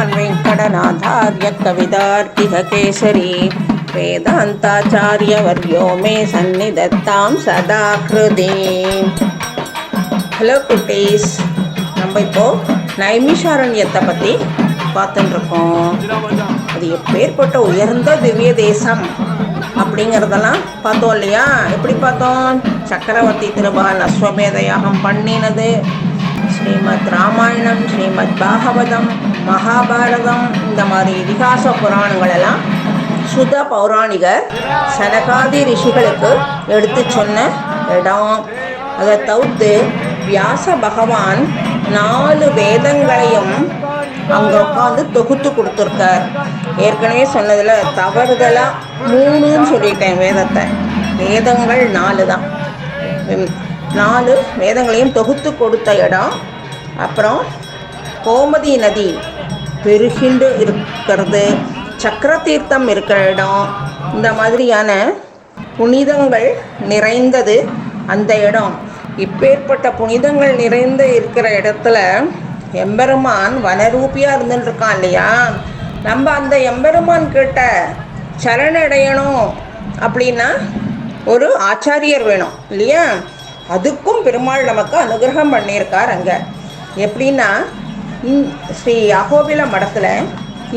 श्रीमान् वेङ्कटनाथार्य कवितार्किककेसरी वेदान्ताचार्यवर्यो मे सन्निधत्तां सदा हृदि ஹலோ குட்டீஸ் நம்ம இப்போ நைமிஷாரண்யத்தை பற்றி பார்த்துட்டு இருக்கோம் அது எப்பேற்பட்ட உயர்ந்த திவ்ய தேசம் அப்படிங்கிறதெல்லாம் பார்த்தோம் இல்லையா எப்படி பார்த்தோம் சக்கரவர்த்தி திருபால் அஸ்வமேத யாகம் பண்ணினது ஸ்ரீமத் ராமாயணம் ஸ்ரீமத் பாகவதம் மகாபாரதம் இந்த மாதிரி இதிகாச புராணங்கள் எல்லாம் சுத பௌராணிகர் சனகாதி ரிஷிகளுக்கு எடுத்து சொன்ன இடம். அதை தவிர்த்து வியாச பகவான் நாலு வேதங்களையும் அங்கே உட்காந்து தொகுத்து கொடுத்துருக்கார். ஏற்கனவே சொன்னதில் தவறுதலாக மூணுன்னு சொல்லிட்டேன் வேதத்தை. வேதங்கள் நாலு தான். நாலு வேதங்களையும் தொகுத்து கொடுத்த இடம். அப்புறம் கோமதி நதி பெருகிண்டு இருக்கிறது. சக்கர தீர்த்தம் இருக்கிற இடம். இந்த மாதிரியான புனிதங்கள் நிறைந்தது அந்த இடம். இப்பேற்பட்ட புனிதங்கள் நிறைந்த இருக்கிற இடத்துல எம்பெருமான் வனரூபியாக இருந்துட்டுருக்கான் இல்லையா? நம்ம அந்த எம்பெருமான் கிட்ட சரணடையணும் அப்படின்னா ஒரு ஆச்சாரியர் வேணும் இல்லையா? அதுக்கும் பெருமாள் நமக்கு அனுகிரகம் பண்ணியிருக்கார் அங்கே. எப்படின்னா இந் ஸ்ரீ அகோபில மடத்தில்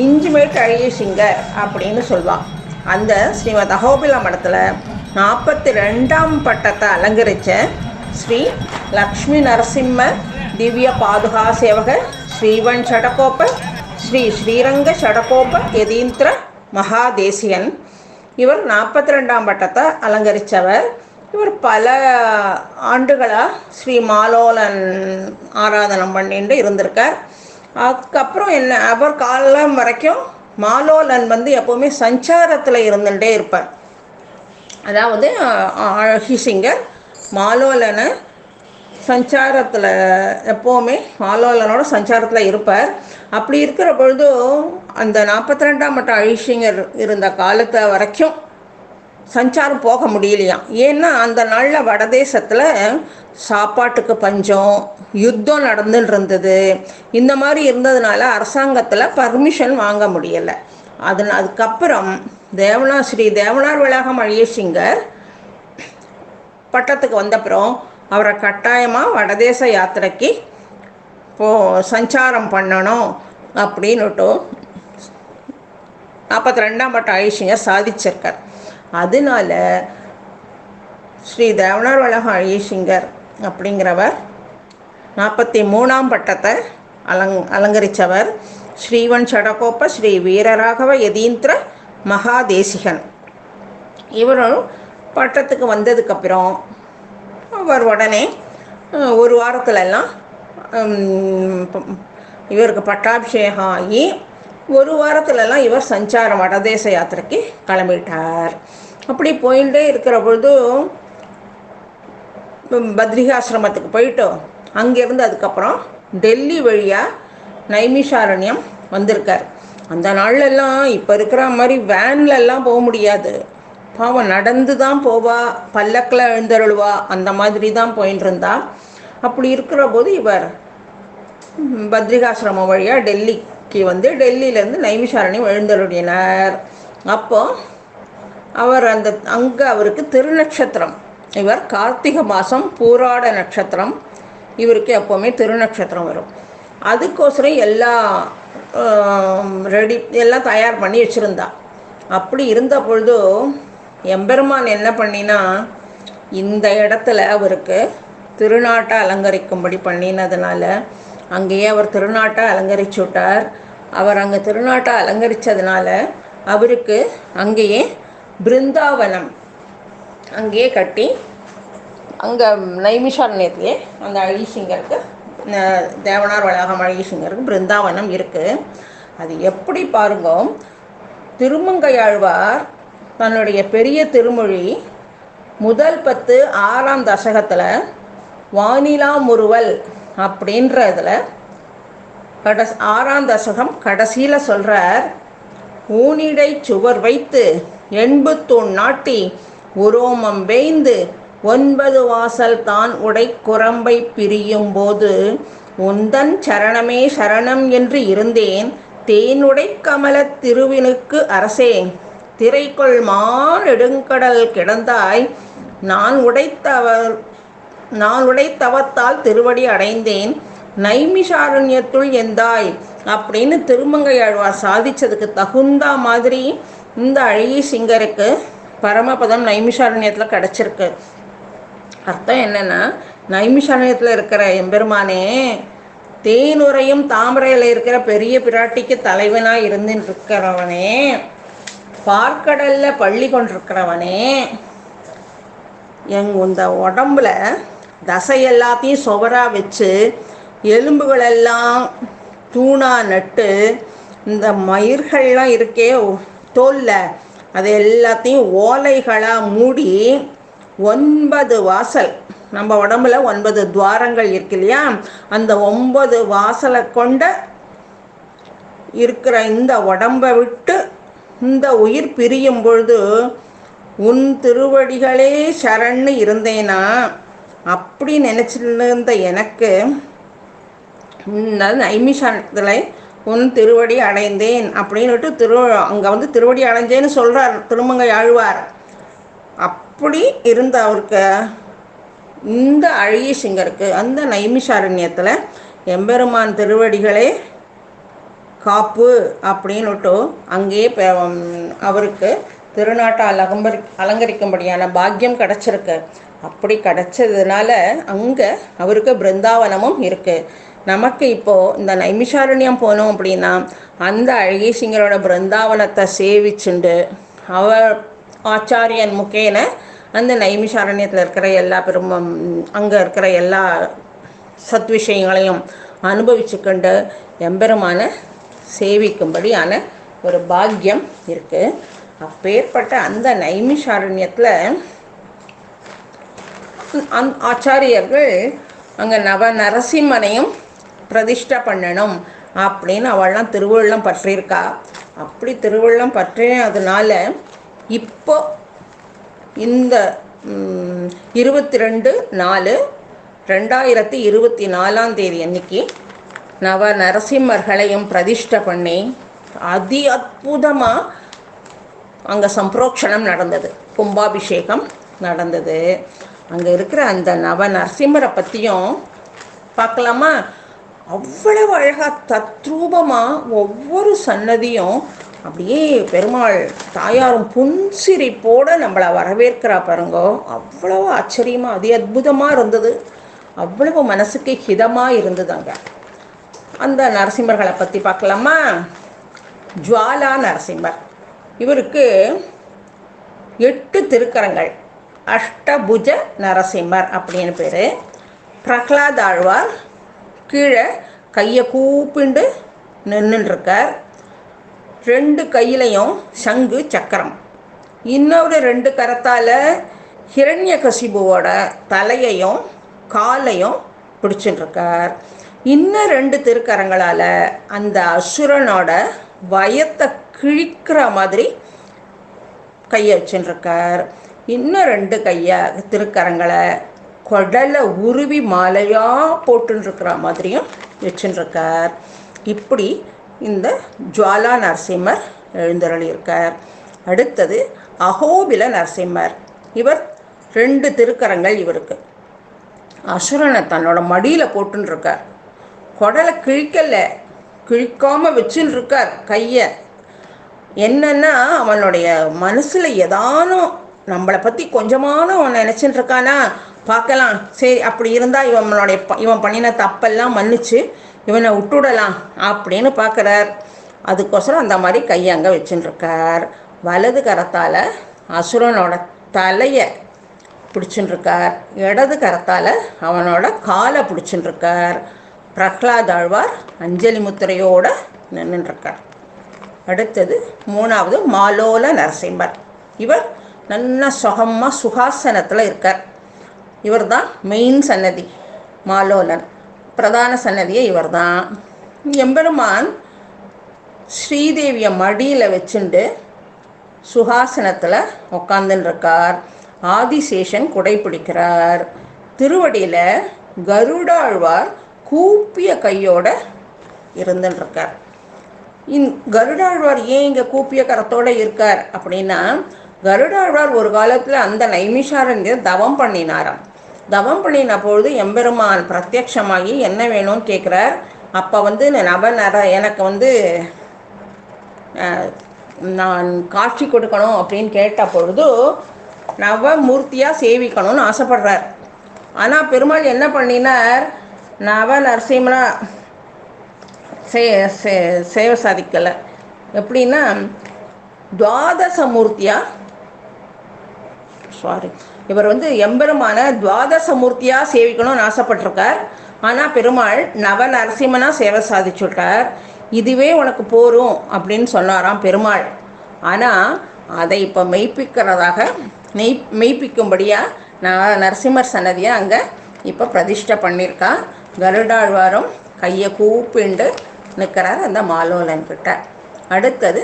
இஞ்சிமேட் அழகிய சிங்கர் அப்படின்னு சொல்லுவான் அந்த ஸ்ரீமத் அகோபில மடத்தில் நாற்பத்தி ரெண்டாம் பட்டத்தை அலங்கரித்த ஸ்ரீ லக்ஷ்மி நரசிம்ம திவ்ய பாதுகா சேவகர் ஸ்ரீவன் சடகோப்ப ஸ்ரீ ஸ்ரீரங்க சடகோப்ப யதீந்திர மகாதேசியன் இவர் நாற்பத்தி ரெண்டாம் பட்டத்தை அலங்கரித்தவர் இவர் பல ஆண்டுகளாக ஸ்ரீ மாலோலன் ஆராதனம் பண்ணிட்டு இருந்திருக்கார். அதுக்கப்புறம் என்ன அவர் காலம் வரைக்கும் மாலோலன் வந்து எப்போவுமே சஞ்சாரத்தில் இருந்துகிட்டே இருப்பேன் அதாவது அழகி சிங்கர் மாலோலனை சஞ்சாரத்தில் எப்போவுமே மாலோலனோட சஞ்சாரத்தில் இருப்பார். அப்படி இருக்கிற பொழுது அந்த நாற்பத்தி ரெண்டாம் மட்டும் அழிசிங்கர் இருந்த காலத்தை வரைக்கும் சஞ்சாரம் போக முடியலையாம். ஏன்னா அந்த நாளில் வடதேசத்தில் சாப்பாட்டுக்கு பஞ்சம் யுத்தம் நடந்துட்டு இருந்தது. இந்த மாதிரி இருந்ததுனால அரசாங்கத்தில் பர்மிஷன் வாங்க முடியலை. அது அதுக்கப்புறம் தேவனா ஸ்ரீ தேவனார் வளாகம் அழியசிங்கர் பட்டத்துக்கு வந்தப்புறம் அவரை கட்டாயமாக வடதேச யாத்திரைக்கு போ சஞ்சாரம் பண்ணணும் அப்படின்னுட்டு நாற்பத்தி ரெண்டாம் பட்ட ஆயுஷிங்க சாதிச்சிருக்கார். அதனால ஸ்ரீ தேவனார் வழக அழியசிங்கர் அப்படிங்கிறவர் நாற்பத்தி மூணாம் பட்டத்தை அலங் அலங்கரித்தவர் ஸ்ரீவன் சடகோப்ப ஸ்ரீ வீரராகவ யதீந்திர மகாதேசிகன். இவரும் பட்டத்துக்கு வந்ததுக்கப்புறம் அவர் உடனே ஒரு வாரத்துலலாம் இவருக்கு பட்டாபிஷேகம் ஆகி ஒரு வாரத்துலலாம் இவர் சஞ்சாரம் வடதேச யாத்திரைக்கு கிளம்பிட்டார். அப்படி போயிட்டே இருக்கிற பொழுது பத்ரிகாசிரமத்துக்கு போயிட்டு அங்கேருந்து அதுக்கப்புறம் டெல்லி வழியாக நைமிஷாரண்யம் வந்திருக்கார். அந்த நாள்லெல்லாம் இப்போ இருக்கிற மாதிரி வேன்லெல்லாம் போக முடியாது. பாவம் நடந்து தான் போவா பல்லக்கில் எழுந்தருள்வா அந்த மாதிரி தான் போயின்னு இருந்தா அப்படி இருக்கிற போது இவர் பத்ரிகாசிரமம் வழியாக நோக்கி வந்து டெல்லியிலேருந்து நைமிஷாரணி எழுந்தருளினார். அப்போ அவர் அந்த அங்கே அவருக்கு திருநட்சத்திரம் இவர் கார்த்திகை மாதம் பூராட நட்சத்திரம். இவருக்கு எப்போவுமே திருநட்சத்திரம் வரும். அதுக்கோசரம் எல்லாம் ரெடி எல்லாம் தயார் பண்ணி வச்சுருந்தா. அப்படி இருந்த பொழுது எம்பெருமான் என்ன பண்ணினா இந்த இடத்துல அவருக்கு திருநாட்டை அலங்கரிக்கும்படி பண்ணினதுனால அங்கேயே அவர் திருநாட்டை அலங்கரிச்சு விட்டார். அவர் அங்கே திருநாட்டை அலங்கரித்ததுனால அவருக்கு அங்கேயே பிருந்தாவனம் அங்கேயே கட்டி அங்கே நைமிஷாரண்யத்திலே அந்த அழகிசிங்கருக்கு தேவனார் வளாகம் அழகிசிங்கருக்கு பிருந்தாவனம் இருக்குது அது எப்படி பாருங்க திருமங்கையாழ்வார் தன்னுடைய பெரிய திருமொழி முதல் பத்து ஆறாம் தசகத்தில் வானிலா முறுவல் அப்படின்றதில் கடஸ் ஆறாம் தசகம் கடைசியில் சொல்கிறார் ஊனிடை சுவர் வைத்து எண்பத்தூண் நாட்டி உரோமம் வேய்ந்து ஒன்பது வாசல் தான் உடை குரம்பை பிரியும் போது உந்தன் சரணமே சரணம் என்று இருந்தேன் தேனுடை கமல திருவினுக்கு அரசே திரைக்குள் மாறெடுங்கடல் கிடந்தாய் நான் உடைத்தவர் நான் உடைத்தவத்தால் திருவடி அடைந்தேன் நைமிஷாரண்யத்துள் எந்தாய்? அப்படின்னு திருமங்கையாழ்வார் சாதிச்சதுக்கு தகுந்த மாதிரி இந்த அழகி சிங்கருக்கு பரமபதம் நைமிஷாரண்யத்தில் கிடச்சிருக்கு. அர்த்தம் என்னென்னா நைமிஷாரண்யத்தில் இருக்கிற எம்பெருமானே தேனுரையும் தாமரையில் இருக்கிற பெரிய பிராட்டிக்கு தலைவனாக இருந்துன்னு இருக்கிறவனே பார்க்கடல்ல பள்ளி கொண்டிருக்கிறவனே எங் இந்த உடம்புல தசை எல்லாத்தையும் சுவராக வச்சு எலும்புகளெல்லாம் தூணாக நட்டு இந்த மயிர்கள்லாம் இருக்கே தோல்ல. அது எல்லாத்தையும் ஓலைகளாக மூடி ஒன்பது வாசல் நம்ம உடம்புல ஒன்பது துவாரங்கள் இருக்கு இல்லையா? அந்த ஒன்பது வாசலை கொண்ட இருக்கிற இந்த உடம்பை விட்டு இந்த உயிர் பிரியும் பொழுது உன் திருவடிகளே சரண்னு இருந்தேனா? அப்படி நினச்சிருந்த எனக்கு இந்த நைமிஷானத்தில் உன் திருவடி அடைந்தேன் அப்படின்னுட்டு திரு அங்கே வந்து திருவடி அடைஞ்சேன்னு சொல்கிறார் திருமங்கை ஆழ்வார் அப்படி இருந்த அவருக்கு இந்த அழகிய சிங்கருக்கு அந்த நைமிஷாரண்யத்தில் எம்பெருமான் திருவடிகளே காப்பு அப்படின்னுட்டு அங்கேயே அவருக்கு திருநாட்டால் அலங்கரி அலங்கரிக்கும்படியான பாக்கியம் கிடச்சிருக்கு. அப்படி கிடச்சதுனால அங்கே அவருக்கு பிருந்தாவனமும் இருக்குது நமக்கு இப்போது இந்த நைமிஷாரண்யம் போனோம் அப்படின்னா அந்த அழகேசிங்கரோட பிருந்தாவனத்தை சேவிச்சுண்டு அவர் ஆச்சாரியன் முக்கேன அந்த நைமிஷாரண்யத்தில் இருக்கிற எல்லா பெரும் அங்கே இருக்கிற எல்லா சத் விஷயங்களையும் அனுபவிச்சுக்கொண்டு எம்பெருமான சேவிக்கும்படியான ஒரு பாக்கியம் இருக்குது அப்பேற்பட்ட அந்த நைமிஷாரண்யத்தில் அந் ஆச்சாரியர்கள் அங்கே நவ நரசிம்மனையும் பிரதிஷ்டை பண்ணணும் அப்படின்னு அவள்லாம் திருவள்ளம் பற்றியிருக்கா. அப்படி திருவள்ளம் பற்றினதுனால இப்போ இந்த இருபத்தி ரெண்டு நாலு ரெண்டாயிரத்தி இருபத்தி நாலாம் தேதி அன்னைக்கு நவ நரசிம்மர்களையும் பிரதிஷ்டை பண்ணி அதி அற்புதமாக அங்கே சம்பரோக்ஷணம் நடந்தது. கும்பாபிஷேகம் நடந்தது. அங்கே இருக்கிற அந்த நவ நரசிம்மரை பற்றியும் பார்க்கலாமா? அவ்வளவு அழகாக தத்ரூபமாக ஒவ்வொரு சன்னதியும் அப்படியே பெருமாள் தாயாரும் புன்சிரிப்போடு நம்மளை வரவேற்கிறா பாருங்க. அவ்வளவு ஆச்சரியமாக அதி அற்புதமாக இருந்தது. அவ்வளவு மனசுக்கு ஹிதமாக இருந்தது அங்கே அந்த நரசிம்மர்களை பற்றி பார்க்கலாமா? ஜுவாலா நரசிம்மர். இவருக்கு எட்டு திருக்கரங்கள். அஷ்டபுஜ நரசிம்மர் அப்படின்னு பேர். பிரகலாத் ஆழ்வார் கீழே கையை கூப்பிண்டு நின்றுருக்கார் ரெண்டு கையிலையும் சங்கு சக்கரம். இன்னொரு ரெண்டு கரத்தால் ஹிரண்ய கசிபுவோட தலையையும் காலையும் பிடிச்சிட்டுருக்கார். இன்னும் ரெண்டு திருக்கரங்களால் அந்த அசுரனோட வயத்தை கிழிக்கிற மாதிரி கையை வச்சுருக்கார் இன்னும் ரெண்டு கையை திருக்கரங்களை குடலை உருவி மாலையாக போட்டுருக்கிற மாதிரியும் வச்சுருக்கார் இப்படி இந்த ஜுவாலா நரசிம்மர் எழுந்தருளியிருக்கார். அடுத்தது அகோபில நரசிம்மர். இவர் ரெண்டு திருக்கரங்கள் இவருக்கு. அசுரனை தன்னோட மடியில் போட்டுருக்கார் குடலை கிழிக்கலை கிழிக்காமல் வச்சுன்னு இருக்கார் கையை. என்னன்னா அவனுடைய மனசில் ஏதானும் நம்மளை பற்றி கொஞ்சமான அவன் நினச்சிட்டு இருக்கானா பார்க்கலாம். சரி அப்படி இருந்தால் இவனுடைய இவன் பண்ணின தப்பெல்லாம் மன்னிச்சு இவனை விட்டுடலாம் அப்படின்னு பார்க்குறார். அதுக்கோசரம் அந்த மாதிரி கையங்க அங்கே வச்சுட்டுருக்கார் வலது கரத்தால் அசுரனோட தலையை பிடிச்சுட்டுருக்கார் இடது கரத்தால் அவனோட காலை பிடிச்சுட்டுருக்கார் பிரஹ்லாத் ஆழ்வார் அஞ்சலி முத்திரையோடு நின்றுருக்கார் அடுத்தது மூணாவது மாலோல நரசிம்மர். இவர் நல்ல சுகமாக சுகாசனத்தில் இருக்கார். இவர் தான் மெயின் சன்னதி மாலோலன். பிரதான சன்னதியை இவர் தான் எம்பெருமான் ஸ்ரீதேவியை மடியில் வச்சுண்டு சுகாசனத்தில் உக்காந்துன்னு இருக்கார் ஆதிசேஷன் குடைப்பிடிக்கிறார். திருவடியில் கருடாழ்வார் கூப்பிய கையோட இருந்துருக்கார் இந் கருடாழ்வார் ஏன் இங்கே கூப்பிய கரத்தோடு இருக்கார்? அப்படின்னா கருடாழ்வார் ஒரு காலத்தில் அந்த நைமிஷாரண்ய தவம் பண்ணினாராம். தவம் பண்ணின பொழுது எம்பெருமான் பிரத்யட்சமாகி என்ன வேணும்னு கேட்குறார் அப்போ வந்து நவ நர எனக்கு வந்து நான் காட்சி கொடுக்கணும் அப்படின்னு கேட்ட பொழுது நவமூர்த்தியாக சேவிக்கணும்னு ஆசைப்படுறார். ஆனால் பெருமாள் என்ன பண்ணினார்? நவ நரசிம்மனா சே சேவை சாதிக்கலை. எப்படின்னா துவாதசமூர்த்தியாக சாரி இவர் வந்து எம்பெருமான துவாதசமூர்த்தியாக சேவிக்கணும்னு ஆசைப்பட்டிருக்கார். ஆனால் பெருமாள் நவ நரசிம்மனாக சேவை சாதிச்சுட்டார் இதுவே உனக்கு போரும் அப்படின்னு சொன்னாராம் பெருமாள். ஆனால் அதை இப்போ மெய்ப்பிக்கிறதாக மெய் மெய்ப்பிக்கும்படியாக நான் நரசிம்மர் சன்னதியை அங்கே இப்போ பிரதிஷ்டை பண்ணியிருக்கா. கருடாழ்வாரும் கையை கூப்பிண்டு நிற்கிறார் அந்த மாலோலன் கிட்ட. அடுத்தது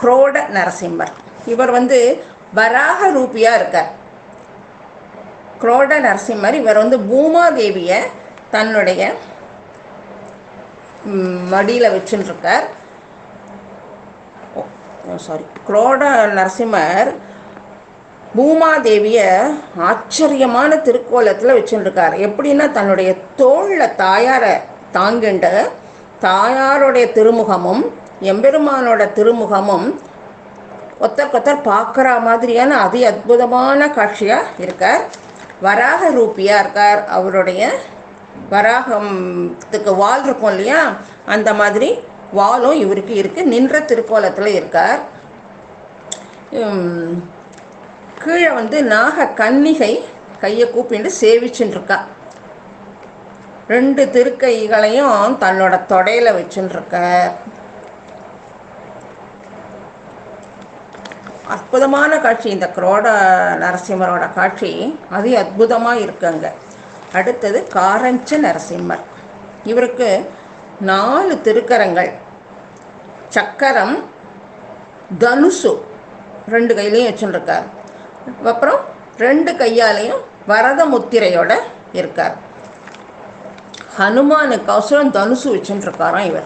குரோட நரசிம்மர். இவர் வந்து வராக ரூபியாக இருக்கார். குரோட நரசிம்மர் இவர் வந்து பூமாதேவியை தன்னுடைய மடியில் வச்சுருக்கார் சாரி குரோட நரசிம்மர் பூமாதேவியை ஆச்சரியமான திருக்கோலத்தில் வச்சுருக்கார் எப்படின்னா தன்னுடைய தோளில் தாயாரை தாங்கின்ற தாயாருடைய திருமுகமும் எம்பெருமானோட திருமுகமும் ஒத்தர் கொத்தர் பார்க்குற மாதிரியான அதி அற்புதமான காட்சியாக இருக்கார். வராக ரூபியாக இருக்கார். அவருடைய வராகத்துக்கு வால் இருக்கும் இல்லையா? அந்த மாதிரி வாலும் இவருக்கு இருக்குது நின்ற திருக்கோலத்தில் இருக்கார். கீழே வந்து நாக கன்னிகை கையை கூப்பிட்டு சேவிச்சுட்டுருக்கா ரெண்டு திருக்கைகளையும் தன்னோட தொடையில் வச்சுருக்க அற்புதமான காட்சி. இந்த குரோட நரசிம்மரோட காட்சி அது அற்புதமாக இருக்குங்க. அடுத்தது காரஞ்ச நரசிம்மர். இவருக்கு நாலு திருக்கரங்கள். சக்கரம் தனுசு ரெண்டு கையிலையும் வச்சுருக்கார். அப்புறம் ரெண்டு கையாலையும் வரத முத்திரையோட இருக்கார். ஹனுமானுக்கு அவசரம் தனுசு வச்சுருக்காராம் இவர்.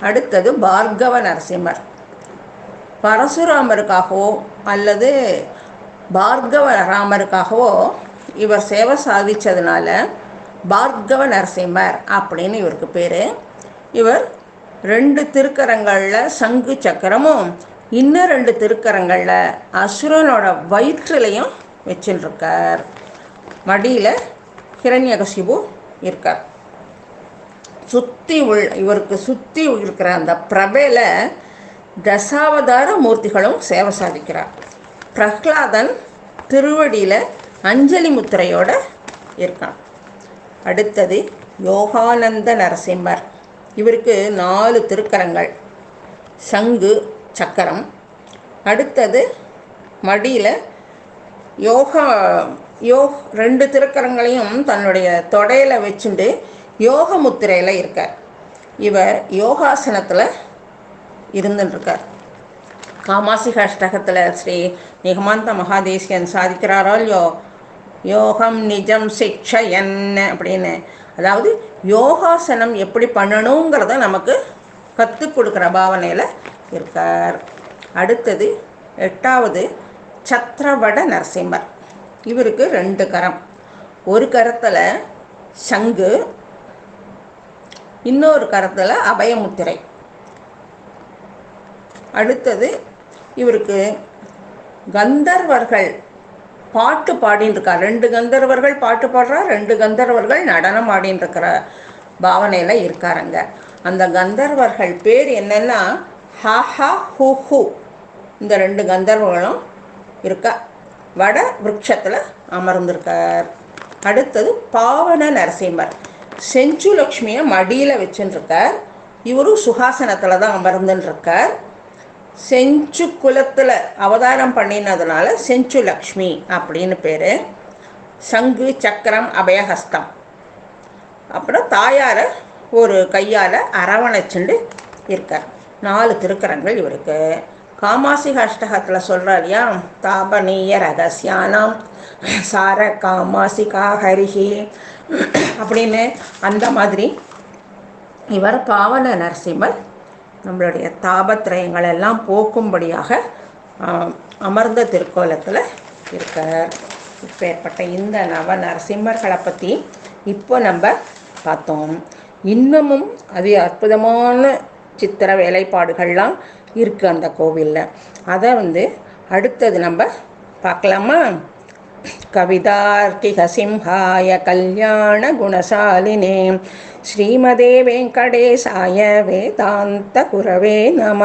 அடுத்தது பார்கவ நரசிம்மர். பரசுராமருக்காகவோ அல்லது பார்கவ ராமருக்காகவோ இவர் சேவை சாதித்ததுனால பார்கவ நரசிம்மர் அப்படின்னு இவருக்கு பேர். இவர் ரெண்டு திருக்கரங்களில் சங்கு சக்கரமும் இன்னும் ரெண்டு திருக்கரங்களில் அசுரனோட வயிற்றுலையும் வச்சுருக்கார் மடியில் கிரண்யகசிபு இருக்கார். சுற்றி உள் இவருக்கு சுற்றி இருக்கிற அந்த பிரபையில் தசாவதார மூர்த்திகளும் சேவை சாதிக்கிறார். பிரஹ்லாதன் திருவடியில் அஞ்சலி முத்திரையோட இருக்கான். அடுத்தது யோகானந்த நரசிம்மர். இவருக்கு நாலு திருக்கரங்கள். சங்கு சக்கரம். அடுத்தது மடியில் யோகா யோக் ரெண்டு திருக்கரங்களையும் தன்னுடைய தொடையில் வச்சுட்டு யோக முத்திரையில் இருக்கார். இவர் யோகாசனத்தில் இருந்துட்டுருக்கார் காமாசிக அஷ்டகத்தில் ஸ்ரீ நிகமாந்த மகாதேசியன் சாதிக்கிறாரோ இல்லையோ? யோகம் நிஜம் சிக்ஷ என்ன அப்படின்னு. அதாவது யோகாசனம் எப்படி பண்ணணுங்கிறத நமக்கு கற்றுக் கொடுக்குற பாவனையில் இருக்கார். அடுத்தது எட்டாவது சத்திரவட நரசிம்மர். இவருக்கு ரெண்டு கரம். ஒரு கரத்தில் சங்கு இன்னொரு கரத்தில் அபயமுத்திரை. அடுத்தது இவருக்கு கந்தர்வர்கள் பாட்டு பாடின்னு இருக்கார் ரெண்டு கந்தர்வர்கள் பாட்டு பாடுறா ரெண்டு கந்தர்வர்கள் நடனம் ஆடின்னு இருக்கிற பாவனையில் இருக்காருங்க. அந்த கந்தர்வர்கள் பேர் என்னென்னா ஹா ஹூ ஹூ இந்த ரெண்டு கந்தர்வர்களும் இருக்கா வட விரக்ஷத்தில் அமர்ந்திருக்கார். அடுத்தது பாவன நரசிம்மர். செஞ்சு லக்ஷ்மியை மடியில் வச்சுருக்கார் இவரும் சுகாசனத்தில் தான் அமர்ந்துன்னு இருக்கார் செஞ்சு குலத்தில் அவதாரம் பண்ணினதுனால செஞ்சு லக்ஷ்மி அப்படின்னு பேர். சங்கு சக்கரம் அபயஹஸ்தம். அப்புறம் தாயாரை ஒரு கையால் அரவணைச்சுண்டு இருக்கார். நாலு திருக்கரங்கள் இவருக்கு. காமாசிக அஷ்டகத்தில் சொல்கிறார் இல்லையா? தாபனீய ரகசியானாம். சார காமாசிகா ஹரிஹி. அப்படின்னு அந்த மாதிரி இவர் பாவன நரசிம்மர் நம்மளுடைய தாபத்திரயங்கள் எல்லாம் போக்கும்படியாக அமர்ந்த திருக்கோலத்தில் இருக்க இப்போ ஏற்பட்ட இந்த நவ நரசிம்மர்களை பற்றி இப்போ நம்ம பார்த்தோம். இன்னமும் அது அற்புதமான சித்திர வேலைப்பாடுகள்லாம் இருக்குது அந்த கோவிலில். அதை வந்து அடுத்தது நம்ம பார்க்கலாமா? கவிதார்த்திக சிம்ஹாய கல்யாண குணசாலினே. శ్రీమదే వెంకటేశాయ వేదాంత గురవే నమ.